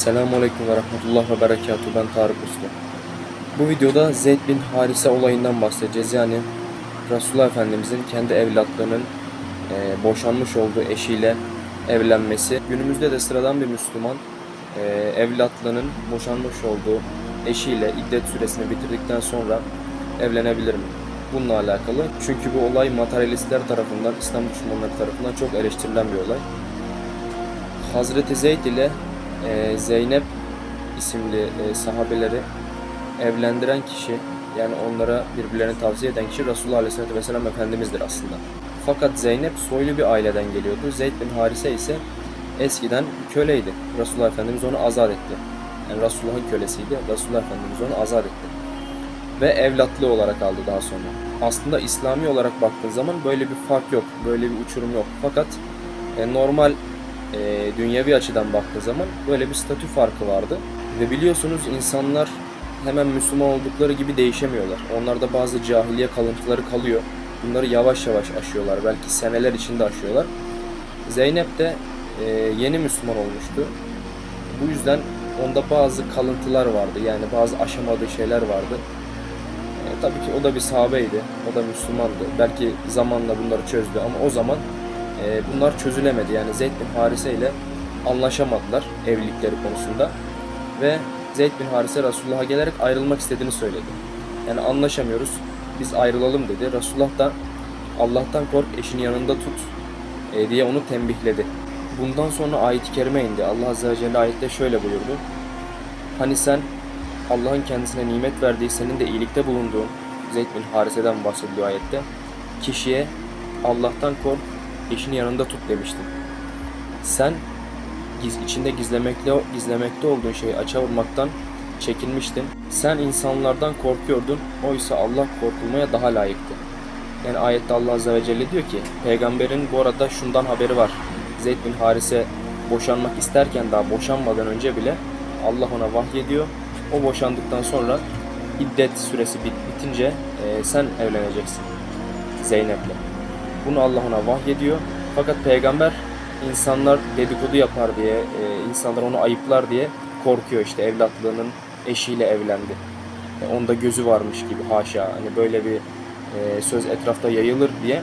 Selamun Aleyküm ve Rahmetullah ve Berekatuhu. Ben Tarık Usta. Bu videoda Zeyd bin Harise olayından bahsedeceğiz. Yani Resulullah Efendimizin kendi evlatlarının e, boşanmış olduğu eşiyle evlenmesi. Günümüzde de sıradan bir Müslüman e, evlatlığının boşanmış olduğu eşiyle iddet süresini bitirdikten sonra evlenebilir mi? Bununla alakalı. Çünkü bu olay materyalistler tarafından, İslam düşmanları tarafından çok eleştirilen bir olay. Hazreti Zeyd ile e, Zeynep isimli e, sahabeleri evlendiren kişi yani onlara birbirlerini tavsiye eden kişi Resulullah Aleyhisselatü Vesselam Efendimiz'dir aslında. Fakat Zeynep soylu bir aileden geliyordu. Zeyd bin Harise ise eskiden köleydi. Resulullah Efendimiz onu azat etti. Yani Resulullah'ın kölesiydi. Resulullah Efendimiz onu azat etti. Ve evlatlı olarak aldı daha sonra. Aslında İslami olarak baktığın zaman böyle bir fark yok. Böyle bir uçurum yok. Fakat e, normal e, dünyevi açıdan baktığı zaman böyle bir statü farkı vardı. Ve biliyorsunuz insanlar hemen Müslüman oldukları gibi değişemiyorlar. Onlarda bazı cahiliye kalıntıları kalıyor. Bunları yavaş yavaş aşıyorlar. Belki seneler içinde aşıyorlar. Zeynep de e, yeni Müslüman olmuştu. Bu yüzden onda bazı kalıntılar vardı. Yani bazı aşamadığı şeyler vardı. E, tabii ki o da bir sahabeydi. O da Müslümandı. Belki zamanla bunları çözdü ama o zaman e, bunlar çözülemedi. Yani Zeyd bin Harise ile anlaşamadılar evlilikleri konusunda. Ve Zeyd bin Harise Resulullah'a gelerek ayrılmak istediğini söyledi. Yani anlaşamıyoruz, biz ayrılalım dedi. Resulullah da Allah'tan kork, eşini yanında tut e, diye onu tembihledi. Bundan sonra ayet-i kerime indi. Allah Azze ve Celle ayette şöyle buyurdu. Hani sen Allah'ın kendisine nimet verdiği, senin de iyilikte bulunduğun Zeyd bin Harise'den bahsediliyor ayette. Kişiye Allah'tan kork, eşini yanında tut demiştim. Sen giz, içinde gizlemekle gizlemekte olduğun şeyi açığa vurmaktan çekinmiştin. Sen insanlardan korkuyordun. Oysa Allah korkulmaya daha layıktı. Yani ayette Allah Azze ve Celle diyor ki peygamberin bu arada şundan haberi var. Zeyd bin Harise boşanmak isterken daha boşanmadan önce bile Allah ona vahyediyor. O boşandıktan sonra iddet süresi bit, bitince e, sen evleneceksin Zeynep'le. Bunu Allah ona vahyediyor. Fakat peygamber insanlar dedikodu yapar diye, e, insanlar onu ayıplar diye korkuyor işte evlatlığının eşiyle evlendi. E, onda gözü varmış gibi haşa hani böyle bir e, söz etrafta yayılır diye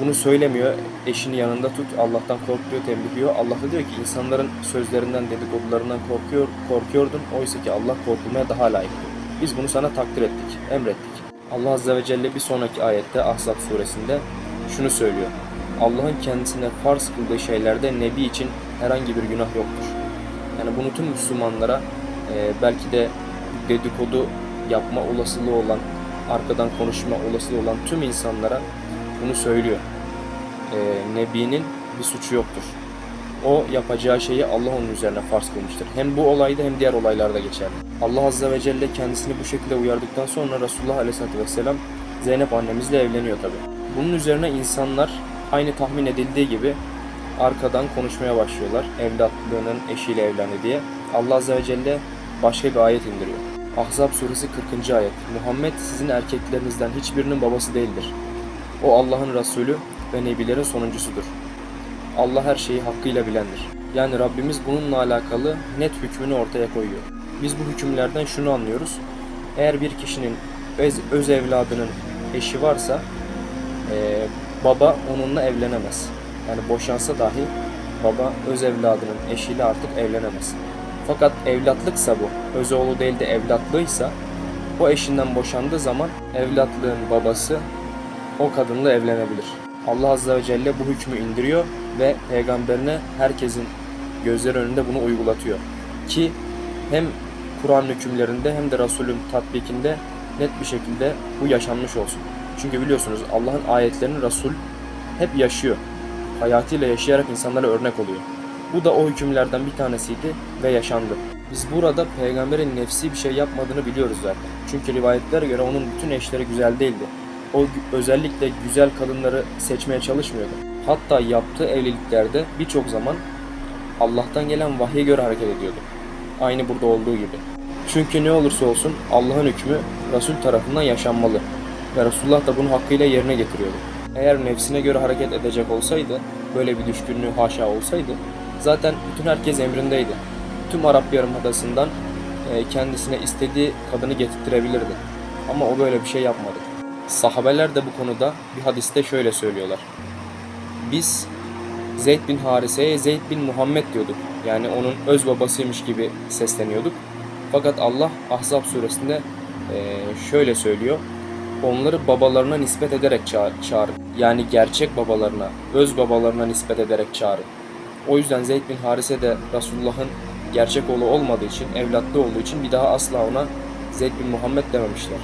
bunu söylemiyor. Eşini yanında tut, Allah'tan korkuyor, tembihliyor. Allah da diyor ki insanların sözlerinden, dedikodularından korkuyor, korkuyordun. Oysa ki Allah korkulmaya daha layıktı. Biz bunu sana takdir ettik, emrettik. Allah Azze ve Celle bir sonraki ayette Ahzab suresinde şunu söylüyor. Allah'ın kendisine farz kıldığı şeylerde Nebi için herhangi bir günah yoktur. Yani bunu tüm Müslümanlara e, belki de dedikodu yapma olasılığı olan, arkadan konuşma olasılığı olan tüm insanlara bunu söylüyor. E, Nebi'nin bir suçu yoktur. O yapacağı şeyi Allah onun üzerine farz kılmıştır. Hem bu olayda hem diğer olaylarda geçerli. Allah Azze ve Celle kendisini bu şekilde uyardıktan sonra Resulullah Aleyhisselatü Vesselam Zeynep annemizle evleniyor tabi. Bunun üzerine insanlar aynı tahmin edildiği gibi arkadan konuşmaya başlıyorlar. Evlatlığının eşiyle evlendi diye. Allah Azze ve Celle başka bir ayet indiriyor. Ahzab suresi 40. ayet. Muhammed sizin erkeklerinizden hiçbirinin babası değildir. O Allah'ın Resulü ve Nebilerin sonuncusudur. Allah her şeyi hakkıyla bilendir. Yani Rabbimiz bununla alakalı net hükmünü ortaya koyuyor. Biz bu hükümlerden şunu anlıyoruz. Eğer bir kişinin öz, öz evladının eşi varsa e, baba onunla evlenemez. Yani boşansa dahi baba öz evladının eşiyle artık evlenemez. Fakat evlatlıksa bu, öz oğlu değil de evlatlıysa o eşinden boşandığı zaman evlatlığın babası o kadınla evlenebilir. Allah Azze ve Celle bu hükmü indiriyor ve peygamberine herkesin gözleri önünde bunu uygulatıyor. Ki hem Kur'an hükümlerinde hem de Resulün tatbikinde net bir şekilde bu yaşanmış olsun. Çünkü biliyorsunuz Allah'ın ayetlerini Resul hep yaşıyor. Hayatıyla yaşayarak insanlara örnek oluyor. Bu da o hükümlerden bir tanesiydi ve yaşandı. Biz burada peygamberin nefsi bir şey yapmadığını biliyoruz zaten. Çünkü rivayetlere göre onun bütün eşleri güzel değildi. O özellikle güzel kadınları seçmeye çalışmıyordu. Hatta yaptığı evliliklerde birçok zaman Allah'tan gelen vahye göre hareket ediyordu. Aynı burada olduğu gibi. Çünkü ne olursa olsun Allah'ın hükmü Resul tarafından yaşanmalı. Ve Resulullah da bunu hakkıyla yerine getiriyordu. Eğer nefsine göre hareket edecek olsaydı, böyle bir düşkünlüğü haşa olsaydı, zaten bütün herkes emrindeydi. tüm Arap Yarımadası'ndan e, kendisine istediği kadını getirtirebilirdi. Ama o böyle bir şey yapmadı. Sahabeler de bu konuda bir hadiste şöyle söylüyorlar. Biz Zeyd bin Harise'ye Zeyd bin Muhammed diyorduk. Yani onun öz babasıymış gibi sesleniyorduk. Fakat Allah Ahzab suresinde şöyle söylüyor. Onları babalarına nispet ederek çağır, çağırın. Yani gerçek babalarına, öz babalarına nispet ederek çağırın. O yüzden Zeyd bin Harise de Resulullah'ın gerçek oğlu olmadığı için, evlatlı olduğu için bir daha asla ona Zeyd bin Muhammed dememişler.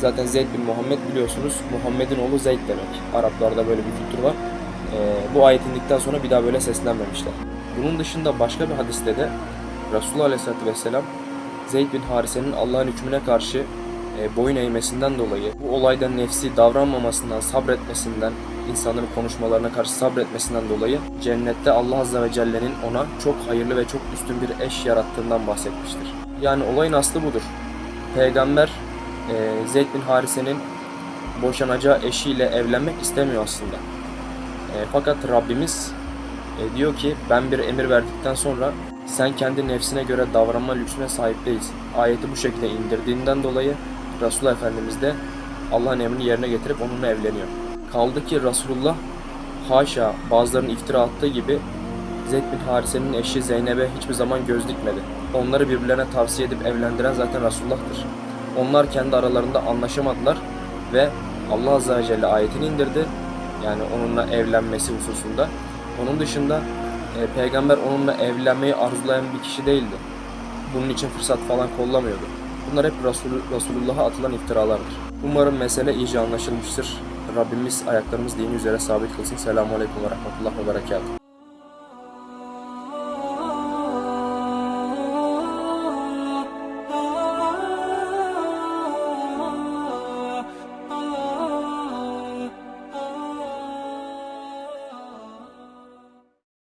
Zaten Zeyd bin Muhammed biliyorsunuz Muhammed'in oğlu Zeyd demek. Araplarda böyle bir kültür var. Ee, bu ayet indikten sonra bir daha böyle seslenmemişler. Bunun dışında başka bir hadiste de Resulullah Aleyhisselatü Vesselam Zeyd bin Harise'nin Allah'ın hükmüne karşı e, boyun eğmesinden dolayı, bu olaydan nefsi davranmamasından, sabretmesinden, insanların konuşmalarına karşı sabretmesinden dolayı cennette Allah Azze ve Celle'nin ona çok hayırlı ve çok üstün bir eş yarattığından bahsetmiştir. Yani olayın aslı budur. Peygamber e, Zeyd bin Harise'nin boşanacağı eşiyle evlenmek istemiyor aslında. E, fakat Rabbimiz e, diyor ki ben bir emir verdikten sonra sen kendi nefsine göre davranma lüksüne sahip değilsin. Ayeti bu şekilde indirdiğinden dolayı Resulullah Efendimiz de Allah'ın emrini yerine getirip onunla evleniyor. Kaldı ki Resulullah haşa bazılarının iftira attığı gibi Zeyd bin Harise'nin eşi Zeynep'e hiçbir zaman göz dikmedi. Onları birbirlerine tavsiye edip evlendiren zaten Resulullah'tır. Onlar kendi aralarında anlaşamadılar ve Allah Azze ve Celle ayetini indirdi. Yani onunla evlenmesi hususunda. Onun dışında e, peygamber onunla evlenmeyi arzulayan bir kişi değildi. Bunun için fırsat falan kollamıyordu. Bunlar hep Resul, Resulullah'a atılan iftiralardır. Umarım mesele iyice anlaşılmıştır. Rabbimiz ayaklarımız dini üzere sabit kılsın. Selamun Aleyküm ve Rahmetullah ve Berekatuhu.